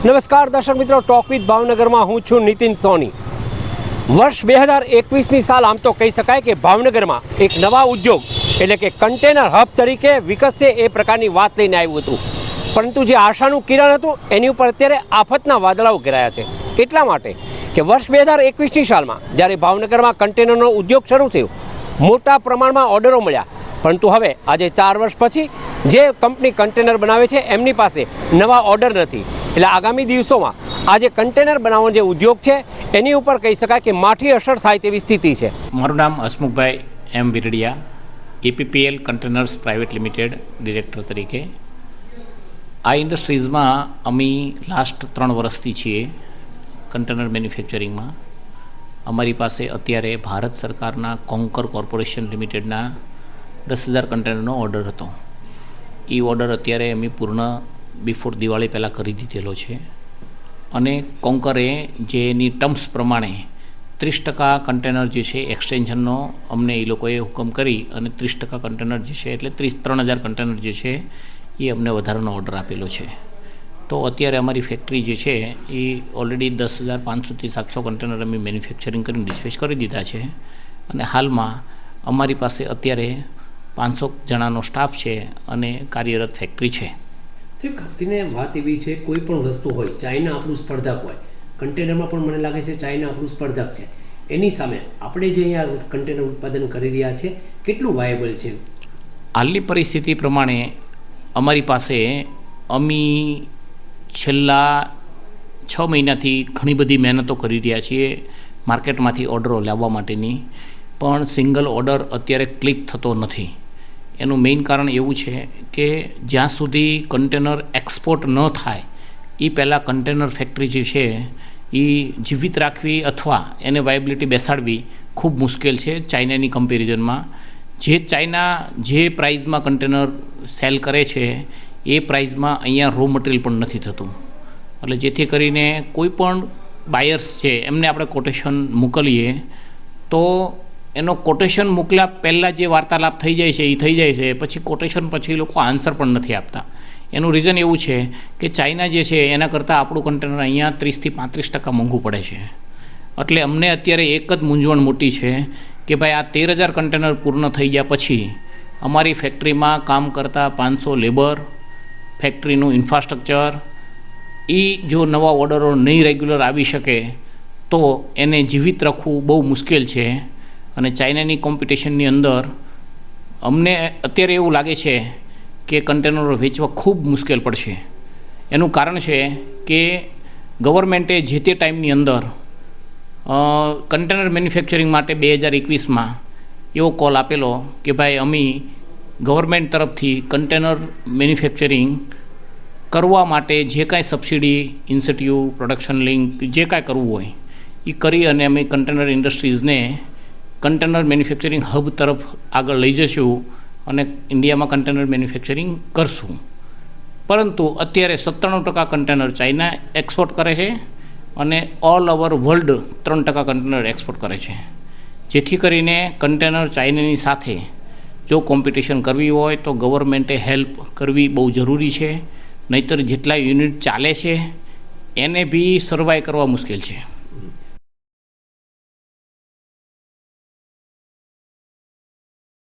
નમસ્કાર દર્શક મિત્રો ટોક વિથ ભાવનગરમાં હું છું નીતિન સોની. વર્ષ બે હજાર એકવીસની સાલ આમ તો કહી શકાય કે ભાવનગરમાં એક નવા ઉદ્યોગ એટલે કે કન્ટેનર હબ તરીકે વિકસશે એ પ્રકારની વાત લઈને આવ્યું હતું. પરંતુ જે આશાનું કિરણ હતું, એની ઉપર અત્યારે આફતના વાદળાઓ ઘેરાયા છે. એટલા માટે કે વર્ષ બે હજાર એકવીસની સાલમાં જ્યારે ભાવનગરમાં કન્ટેનરનો ઉદ્યોગ શરૂ થયો, મોટા પ્રમાણમાં ઓર્ડરો મળ્યા. પરંતુ હવે, આજે ચાર વર્ષ પછી, જે કંપની કન્ટેનર બનાવે છે, એમની પાસે નવા ઓર્ડર નથી. એટલે આગામી દિવસોમાં આ જે કન્ટેનર બનાવવાનો જે ઉદ્યોગ છે, એની ઉપર કહી શકાય કે માઠી અસર થાય તેવી સ્થિતિ છે. મારું નામ Hasmukhbhai M Viradiya, APPL containers private limited director તરીકે. આ ઇન્ડસ્ટ્રીઝમાં અમે લાસ્ટ ત્રણ વર્ષથી છીએ કન્ટેનર મેન્યુફેક્ચરિંગમાં. અમારી પાસે અત્યારે ભારત સરકારના કોન્કર કોર્પોરેશન લિમિટેડના દસ હજાર કન્ટેનરનો ઓર્ડર હતો. એ ઓર્ડર અત્યારે અમે પૂર્ણ બિફોર દિવાળી પહેલાં કરી દીધેલો છે. અને કોન્કરે જે એની ટર્મ્સ પ્રમાણે ત્રીસ ટકા કન્ટેનર જે છે, એક્સટેન્શનનો અમને એ લોકોએ હુકમ કરી અને ત્રીસ ટકા કન્ટેનર જે છે, એટલે ત્રીસ, ત્રણ હજાર કન્ટેનર જે છે, એ અમને વધારાનો ઓર્ડર આપેલો છે. તો અત્યારે અમારી ફેક્ટરી જે છે, એ ઓલરેડી દસ હજાર પાંચસોથી સાતસો કન્ટેનર અમે મેન્યુફેક્ચરિંગ કરીને ડિસ્પેચ કરી દીધા છે. અને હાલમાં અમારી પાસે અત્યારે પાંચસો જણાનો સ્ટાફ છે અને કાર્યરત ફેક્ટરી છે. સાહેબ ખાસ કરીને વાત એવી છે, કોઈ પણ વસ્તુ હોય, ચાઇના આપણું સ્પર્ધક હોય, કન્ટેનરમાં પણ મને લાગે છે ચાઇના આપણું સ્પર્ધક છે. એની સામે આપણે જે અહીંયા કન્ટેનર ઉત્પાદન કરી રહ્યા છે, કેટલું વાયેબલ છે? હાલની પરિસ્થિતિ પ્રમાણે અમારી પાસે અમી છેલ્લા છ મહિનાથી ઘણી બધી મહેનતો કરી રહ્યા છીએ માર્કેટમાંથી ઓર્ડરો લાવવા માટેની, પણ સિંગલ ઓર્ડર અત્યારે ક્લિક થતો નથી. એનું મેઇન કારણ એવું છે કે જ્યાં સુધી કન્ટેનર એક્સપોર્ટ ન થાય એ પહેલાં કન્ટેનર ફેક્ટરી જે છે એ જીવિત રાખવી અથવા એને વાયબિલિટી બેસાડવી ખૂબ મુશ્કેલ છે ચાઇનાની કમ્પેરિઝનમાં જે ચાઇના જે પ્રાઇઝમાં કન્ટેનર સેલ કરે છે, એ પ્રાઇઝમાં અહીંયા રો મટીરિયલ પણ નથી થતું. એટલે જેથી કરીને કોઈ પણ બાયર્સ છે, એમને આપણે કોટેશન મોકલીએ, તો એનો કોટેશન મોકલ્યા પહેલાં જે વાર્તાલાપ થઈ જાય છે એ થઈ જાય છે. પછી કોટેશન પછી લોકો આન્સર પણ નથી આપતા. એનું રીઝન એવું છે કે ચાઇના જે છે, એના કરતાં આપણું કન્ટેનર અહીંયા ત્રીસથી પાંત્રીસ ટકા મોંઘું પડે છે. એટલે અમને અત્યારે એક જ મૂંઝવણ મોટી છે કે ભાઈ આ તેર હજાર કન્ટેનર પૂર્ણ થઈ ગયા પછી અમારી ફેક્ટરીમાં કામ કરતા પાંચસો લેબર ફેક્ટરીનું ઇન્ફ્રાસ્ટ્રક્ચર એ જો નવા ઓર્ડરો નહીં રેગ્યુલર આવી શકે તો એને જીવિત રાખવું બહુ મુશ્કેલ છે. અને ચાઇનાની કોમ્પિટિશનની અંદર અમને અત્યારે એવું લાગે છે કે કન્ટેનરો વેચવા ખૂબ મુશ્કેલ પડશે. એનું કારણ છે કે ગવર્મેન્ટે જે તે ટાઈમની અંદર કન્ટેનર મેન્યુફેક્ચરિંગ માટે બે હજાર એકવીસમાં એવો કોલ આપેલો કે ભાઈ અમે ગવર્મેન્ટ તરફથી કન્ટેનર મેન્યુફેક્ચરિંગ કરવા માટે જે કાંઈ સબસિડી ઇન્સેન્ટિવ પ્રોડક્શન લિંક જે કાંઈ કરવું હોય એ કરી અને અમે કન્ટેનર ઇન્ડસ્ટ્રીઝને કન્ટેનર મેન્યુફેક્ચરિંગ હબ તરફ આગળ લઈ જશું અને ઇન્ડિયામાં કન્ટેનર મેન્યુફેક્ચરિંગ કરશું. પરંતુ અત્યારે સત્તાણું ટકા કન્ટેનર ચાઇના એક્સપોર્ટ કરે છે અને ઓલ ઓવર વર્લ્ડ ત્રણ ટકા કન્ટેનર એક્સપોર્ટ કરે છે. જેથી કરીને કન્ટેનર ચાઇનાની સાથે જો કોમ્પિટિશન કરવી હોય તો ગવર્મેન્ટે હેલ્પ કરવી બહુ જરૂરી છે. નહીતર જેટલા યુનિટ ચાલે છે, એને બી સર્વાઈ કરવા મુશ્કેલ છે.